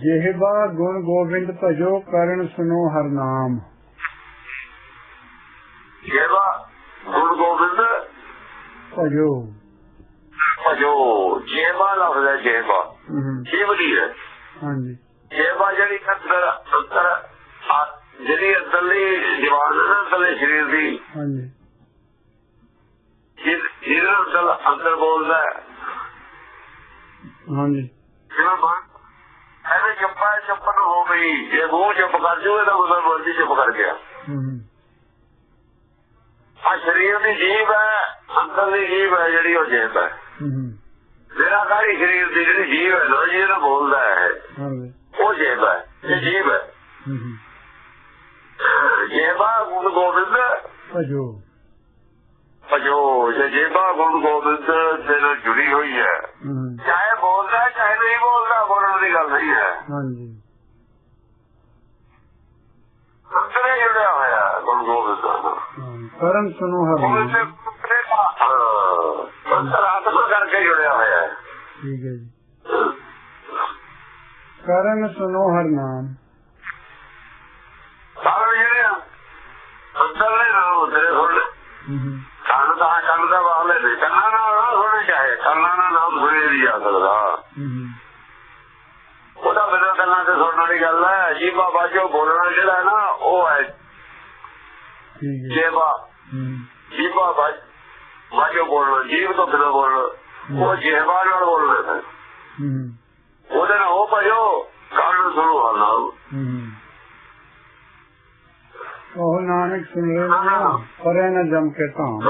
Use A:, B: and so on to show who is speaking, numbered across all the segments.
A: ਜਿਹਵਾ ਗੁਣ ਗੋਬਿੰਦ ਭਜੋ ਕਰਨ ਸੁਨੋ ਹਰ ਨਾਮ।
B: ਜੇਵਾ ਗੁਰੂ ਗੋਬਿੰਦ
A: ਭਜੋ।
B: ਭਜੋ ਜੇਵਾ ਲਫ਼ਜ਼ ਹੈ ਜੇਵਾ
A: ਹਮ,
B: ਜੀਵਨੀ ਹੈ।
A: ਹਾਂਜੀ।
B: ਜੇਵਾ ਜਿਹੜੀ ਅੰਦਰ ਅੰਦਰ ਆ- ਜਿਹੜੀ ਅੰਦਰਲੀ ਜਵਾਨ ਨਾ ਅੰਦਰਲੇ ਸਰੀਰ ਦੀ।
A: ਹਾਂਜੀ।
B: ਜਿਹ- ਜਿਹਦੇ ਅੰਦਰ ਬੋਲਦਾ
A: ਹਾਂਜੀ।
B: ਚੁੱਪਾ ਚੁੱਪ ਨੂੰ ਹੋ ਗਈ। ਜੇ ਮੂੰਹ ਚੁੱਪ ਕਰ ਜੂ ਇਹਦਾ ਮਤਲਬ ਮਰਜ਼ੀ ਚੁੱਪ ਕਰ ਗਿਆ। ਆ ਸਰੀਰ ਦੀ ਜੀਵ ਹੈ ਅੰਦਰ ਦੀ ਜੀਵ ਹੈ ਜਿਹੜੀ ਉਹ ਜੇਬ ਹੈ। ਮੇਰਾ ਕਾਹੀ ਸਰੀਰ ਦੀ ਜਿਹੜੀ ਜੀਵ ਹੈ ਨਾ ਜਿਹਦਾ ਬੋਲਦਾ ਹੈ ਉਹ ਜੇਬ ਹੈ ਇਹ ਜੀਵ ਹੈ। ਜੇਬਾ ਗੁਰੂ ਗੋਬਿੰਦ।
A: ਭਜੋ।
B: ਭਜੋ ਜੇ ਜੇਬਾ ਗੁਰੂ ਗੋਬਿੰਦ ਦੇ ਨਾਲ ਜੁੜੀ ਹੋਈ ਹੈ। ਚਾਹੇ ਬੋਲਦਾ ਹੈ, ਚਾਹੇ ਨਹੀਂ ਬੋਲਦਾ ਦੀ ਗੱਲ ਨਹੀਂ ਹੈ।
A: ਹਾਂਜੀ।
B: ਅੰਦਰੇ ਜੁੜਿਆ ਹੋਇਆ ਗੁਰੂ ਗੋਬਿੰਦ
A: ਹਾਂ, ਕਰਨ ਸੁਨੋ ਹਰ
B: ਤੇ ਅੰਤਰਾਤਮਾ ਕਰਕੇ ਜੁੜਿਆ ਹੋਇਆ ਹੈ।
A: ਠੀਕ ਹੈ ਜੀ। ਕਰਨ ਸੁਨੋ ਹਰ ਨਾਮ।
B: ਸਾਰੇ ਜਿਹੜੇ ਆ, ਅੰਦਰਲੇ ਨਾਮ ਤੇਰੇ ਸੁਣ ਕੰਨ ਦਾ ਕੰਨ ਦਾ ਵਾਲੇ ਦੇ ਕੰਨਾਂ ਨਾਲ ਨਾ ਸੁਣੇ ਚਾਹੇ ਕੰਨਾਂ ਨਾਲ ਨਾਮ ਸੁਣੇ ਨਹੀਂ ਜਾ ਸਕਦਾ। ਉਹਦਾ ਬਿਨਾਂ ਕੰਨਾਂ ਤੇ ਸੁਣਨ ਵਾਲੀ ਗੱਲ ਹੈ ਜੀਵਾ ਬਾਜੋ ਬੋਲਣਾ ਜਿਹੜਾ ਨਾ ਉਹ ਹੈ। ਜੀਵਾ ਜੀਵਾ ਬਾਜ ਬੋਲਣਾ ਜੀਵ ਤੋਂ ਬਿਨਾਂ ਬੋਲਣਾ ਉਹ ਜੀਵਾ ਨਾਲ ਬੋਲਣਾ ਹੈ। ਉਹਦੇ ਨਾਲ ਉਹ ਭਜੋ ਕੰਨ ਸੁਣੋ ਹਾਲਾ।
A: ਉਹ ਨਾਨਕ ਸੁਣ ਲੈ ਪਰੇ ਨਾ ਜਮ ਕੇ ਤਾਂ।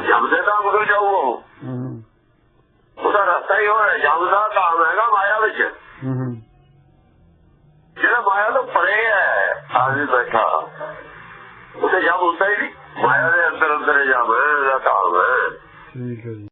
B: ਜਮਦੇ ਤਾਂ ਉਹ।
A: ਹਮ,
B: ਉਹਦਾ ਰਸਤਾ ਹੀ ਹੋਇਆ ਜਮ ਦਾ ਕੰਮ ਜਿਹੜਾ ਮਾਇਆ ਤੋਂ ਪਰੇ ਹੈ, ਆਦਮੀ ਬੈਠਾ ਉਹਦੇ ਜਮ ਹੁੰਦਾ ਹੀ ਨਹੀਂ। ਮਾਇਆ ਦੇ ਅੰਦਰ ਅੰਦਰ ਜਮ ਦਾ ਕੰਮ ਹੈ।
A: ਠੀਕ ਹੈ ਜੀ।